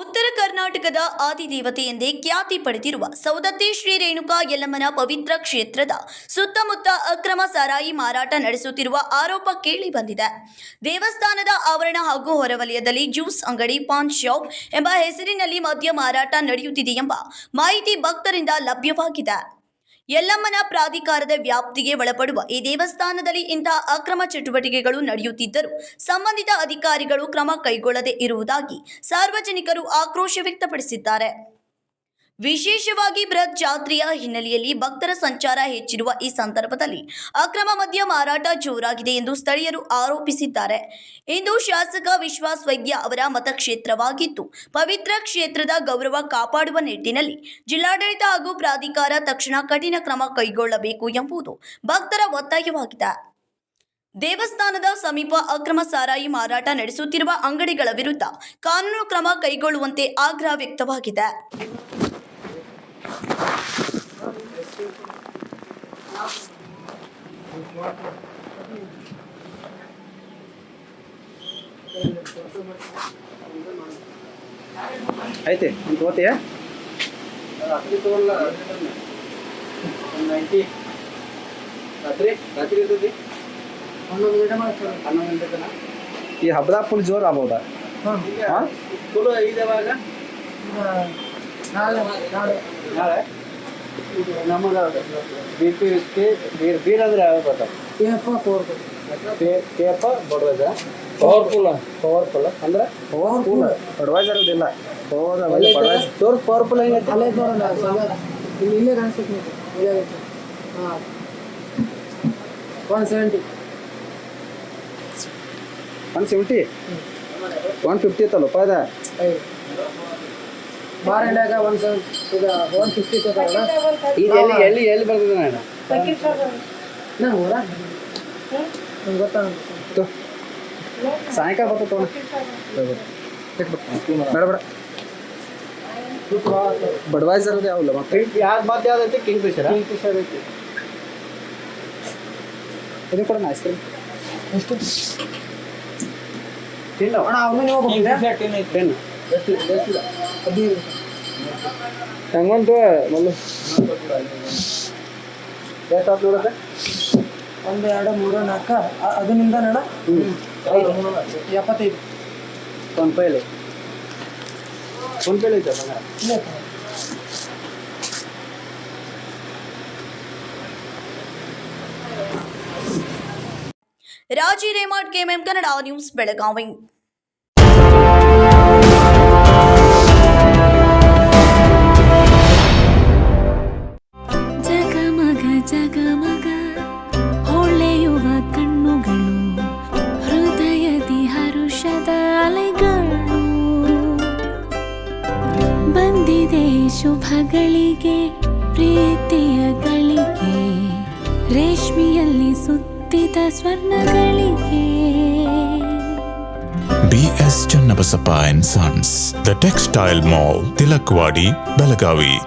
ಉತ್ತರ ಕರ್ನಾಟಕದ ಆದಿದೇವತೆ ಎಂದೇ ಖ್ಯಾತಿ ಪಡೆದಿರುವ ಸೌದತ್ತಿ ಶ್ರೀ ರೇಣುಕಾ ಯಲ್ಲಮ್ಮನ ಪವಿತ್ರ ಕ್ಷೇತ್ರದ ಸುತ್ತಮುತ್ತ ಅಕ್ರಮ ಸಾರಾಯಿ ಮಾರಾಟ ನಡೆಸುತ್ತಿರುವ ಆರೋಪ ಕೇಳಿ ಬಂದಿದೆ. ದೇವಸ್ಥಾನದ ಆವರಣ ಹಾಗೂ ಹೊರವಲಯದಲ್ಲಿ ಜ್ಯೂಸ್ ಅಂಗಡಿ, ಪಾನ್ ಶಾಪ್ ಎಂಬ ಹೆಸರಿನಲ್ಲಿ ಮದ್ಯ ಮಾರಾಟ ನಡೆಯುತ್ತಿದೆ ಎಂಬ ಮಾಹಿತಿ ಭಕ್ತರಿಂದ ಲಭ್ಯವಾಗಿದೆ. ಯಲ್ಲಮ್ಮನ ಪ್ರಾಧಿಕಾರದ ವ್ಯಾಪ್ತಿಗೆ ಒಳಪಡುವ ಈ ದೇವಸ್ಥಾನದಲ್ಲಿ ಇಂತಹ ಅಕ್ರಮ ಚಟುವಟಿಕೆಗಳು ನಡೆಯುತ್ತಿದ್ದರೂ ಸಂಬಂಧಿತ ಅಧಿಕಾರಿಗಳು ಕ್ರಮ ಕೈಗೊಳ್ಳದೆ ಇರುವುದಾಗಿ ಸಾರ್ವಜನಿಕರು ಆಕ್ರೋಶ ವ್ಯಕ್ತಪಡಿಸಿದ್ದಾರೆ. ವಿಶೇಷವಾಗಿ ಬೃಹತ್ ಜಾತ್ರೆಯ ಹಿನ್ನೆಲೆಯಲ್ಲಿ ಭಕ್ತರ ಸಂಚಾರ ಹೆಚ್ಚಿರುವ ಈ ಸಂದರ್ಭದಲ್ಲಿ ಅಕ್ರಮ ಮದ್ಯ ಮಾರಾಟ ಜೋರಾಗಿದೆ ಎಂದು ಸ್ಥಳೀಯರು ಆರೋಪಿಸಿದ್ದಾರೆ. ಇಂದು ಶಾಸಕ ವಿಶ್ವಾಸ್ ವೈದ್ಯ ಅವರ ಮತಕ್ಷೇತ್ರವಾಗಿತ್ತು ಪವಿತ್ರ ಕ್ಷೇತ್ರದ ಗೌರವ ಕಾಪಾಡುವ ನಿಟ್ಟಿನಲ್ಲಿ ಜಿಲ್ಲಾಡಳಿತ ಹಾಗೂ ಪ್ರಾಧಿಕಾರ ತಕ್ಷಣ ಕಠಿಣ ಕ್ರಮ ಕೈಗೊಳ್ಳಬೇಕು ಎಂಬುದು ಭಕ್ತರ ಒತ್ತಾಯವಾಗಿದೆ. ದೇವಸ್ಥಾನದ ಸಮೀಪ ಅಕ್ರಮ ಸಾರಾಯಿ ಮಾರಾಟ ನಡೆಸುತ್ತಿರುವ ಅಂಗಡಿಗಳ ವಿರುದ್ಧ ಕಾನೂನು ಕ್ರಮ ಕೈಗೊಳ್ಳುವಂತೆ ಆಗ್ರಹ ವ್ಯಕ್ತವಾಗಿದೆ. ಐತಿ ಒಂದು ತಗೋತೀಯ ರಾತ್ರಿ ತಗೊಳ್ಳ ನೈಂಟಿ ರಾತ್ರಿ ರಾತ್ರಿ ಇರ್ತೈತಿ ಹನ್ನೊಂದು ಗಂಟೆ ಮಾಡ್ತಾರೆ ಹನ್ನೊಂದು ಗಂಟೆ ತನಕ ಈ ಹಬ್ಬದಾಗ ಫುಲ್ ಜೋರು ಆಗ್ಬೋದಾ ಹಾಂ ಫುಲ್ ಐದು ಯಾವಾಗ ನಾಳೆ ನಾಳೆ ನಾಳೆ ನಮಗೆ ಬಿ ಪಿ ಇರುತ್ತೆ ಬೀರ್ ಬೀರ್ ಅಂದ್ರೆ ಯಾವ ಬರ್ತಾವೆ ಬಡವದ? ಪವರ್ಫುಲ್ ಪವರ್ಫುಲ್ ಅಂದ್ರೆ ಪವರ್ಫುಲ್ ಅಡ್ವೈಸರ್ ಇಲ್ಲ ಪವರ್ ತೋರ್ಸ್ ಪವರ್ಫುಲ್ ಹೆಂಗೈತಿ ಅಲ್ಲೇ ನೋಡೋಣ ಇಲ್ಲಿ ಇಲ್ಲೇ ಕಾಣಿಸ್ತೈತೆ ನೋಡಿ. ಇಲ್ಲೇ ಐತೆ ಹಾಂ. One seventy one seventy one fifty ಇತ್ತಲ್ಲ ಅದ ಐದು ಒಂದು ಒನ್ ಸೆವೆನ್ ಈಗ ಒನ್ ಫಿಫ್ಟಿ ಈಗ ಎಲ್ಲಿ ಎಲ್ಲಿ ಎಲ್ಲಿ ಬರ್ತದೆ ನಾನು ನಾನು ಊರ ನಂಗೆ ಗೊತ್ತಾಗ ತೊ. ಸಾಯಂಕಾಲ ಬರ್ತಾ ತೊಗೊಂಡು ಬೇಡ ಬೇಡ. ಬಡ್ವೈಸರ್ ಯಾವಲ್ಲ ಮತ್ತೆ. ಯಾವ್ದು ಮತ್ತೆ ಯಾವ್ದೈತಿ ಕಿಂಗ್ ಫಿಶರ್ ಕಿಂಗ್ ಫಿಶರ್ ಐತಿ. ಇದು ಕೂಡ ಐಸ್ ಕ್ರೀಮ್ ಎಷ್ಟು ತಿನ್ನ ಅಣ್ಣ ಅವನು ಹೋಗ್ಬೇಕು ಟೆನ್ ಹಂಗಂತ ಮಲ್ಲು. ಎಷ್ಟು ಆತು ನೋಡತ್ತೆ ಒಂದು ಎರಡು ಮೂರು ನಾಲ್ಕು. ಅದರಿಂದ ನಡ? ಎಪ್ಪತ್ತೈದು. ಫೋನ್ ಪೇ ಇಲ್ಲ ಫೋನ್ ಪೇ ಐತೆ ಇಲ್ಲೇ. ರಾಜಿ ರೇಮಾಡ್ ಕೆಎಂಎಂ ಕನ್ನಡ ನ್ಯೂಸ್ ಬೆಳಗಾವಿ. ಶುಭಗಳಿಗೆ, ಪ್ರೀತಿಯ ಗಳಿಗೆ, ರೇಷ್ಮಿಯಲ್ಲಿ ಸುತ್ತಿದ ಸ್ವರ್ಣಗಳಿಗೆ. B S Channabasappa and sons the textile mall Tilakwadi Belagavi